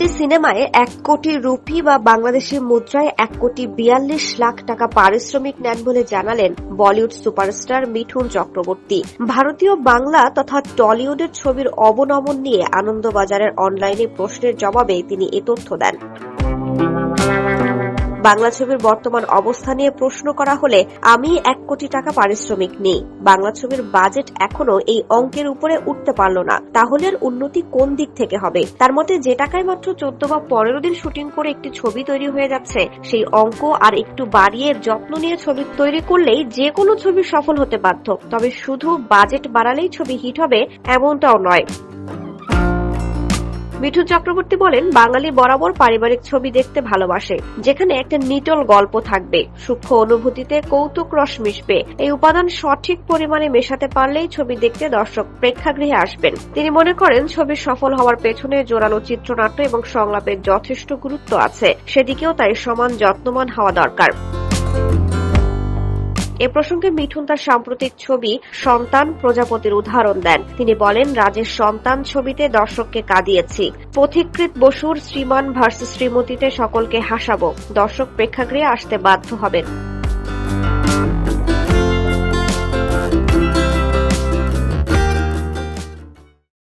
সম্প্রতি সিনেমায় এক কোটি রুপি বা বাংলাদেশি মুদ্রায় এক কোটি বিয়াল্লিশ লাখ টাকা পারিশ্রমিক নেন বলে জানালেন বলিউড সুপারস্টার মিঠুন চক্রবর্তী। ভারতীয় বাংলা তথা টলিউডের ছবির অবনমন নিয়ে আনন্দবাজারের অনলাইনে প্রশ্নের জবাবে তিনি এ তথ্য দেন। বাংলা ছবির বর্তমান অবস্থা নিয়ে প্রশ্ন করা হলে আমি এক কোটি টাকা পারিশ্রমিক নেই। বাংলা ছবির বাজেট এখনও এই অঙ্কের উপরে উঠতে পারল না। তাহলে উন্নতি কোন দিক থেকে হবে? তার মতে যে টাকায় মাত্র চোদ্দ বা পনেরো দিন শুটিং করে একটি ছবি তৈরি হয়ে যাচ্ছে, সেই অঙ্ক আর একটু বাড়িয়ে যত্ন নিয়ে ছবি তৈরি করলেই যে কোনো ছবি সফল হতে বাধ্য। তবে শুধু বাজেট বাড়ালেই ছবি হিট হবে এমনটাও নয়। মিঠুন চক্রবর্তী বলেন, বাঙালি বরাবর পারিবারিক ছবি দেখতে ভালোবাসে, যেখানে একটা নিটল গল্প থাকবে, সূক্ষ্ম অনুভূতিতে কৌতুক রস মিশবে। এই উপাদান সঠিক পরিমাণে মেশাতে পারলেই ছবি দেখতে দর্শক প্রেক্ষাগৃহে আসবেন। তিনি মনে করেন, ছবি সফল হওয়ার পেছনে জোরালো চিত্রনাট্য এবং সংলাপের যথেষ্ট গুরুত্ব আছে, সেদিকেও তাই সমান যত্নবান হওয়া দরকার। এ প্রসঙ্গে মিঠুন তার সাম্প্রতিক ছবি সন্তান প্রজাপতির উদাহরণ দেন। তিনি বলেন, রাজের সন্তান ছবিতে দর্শককে কাঁদিয়েছি। পথিকৃত বসুর শ্রীমান ভার্সেস শ্রীমতীতে সকলকে হাসাবো। দর্শক প্রেক্ষাগৃহে আসতে বাধ্য হবেন।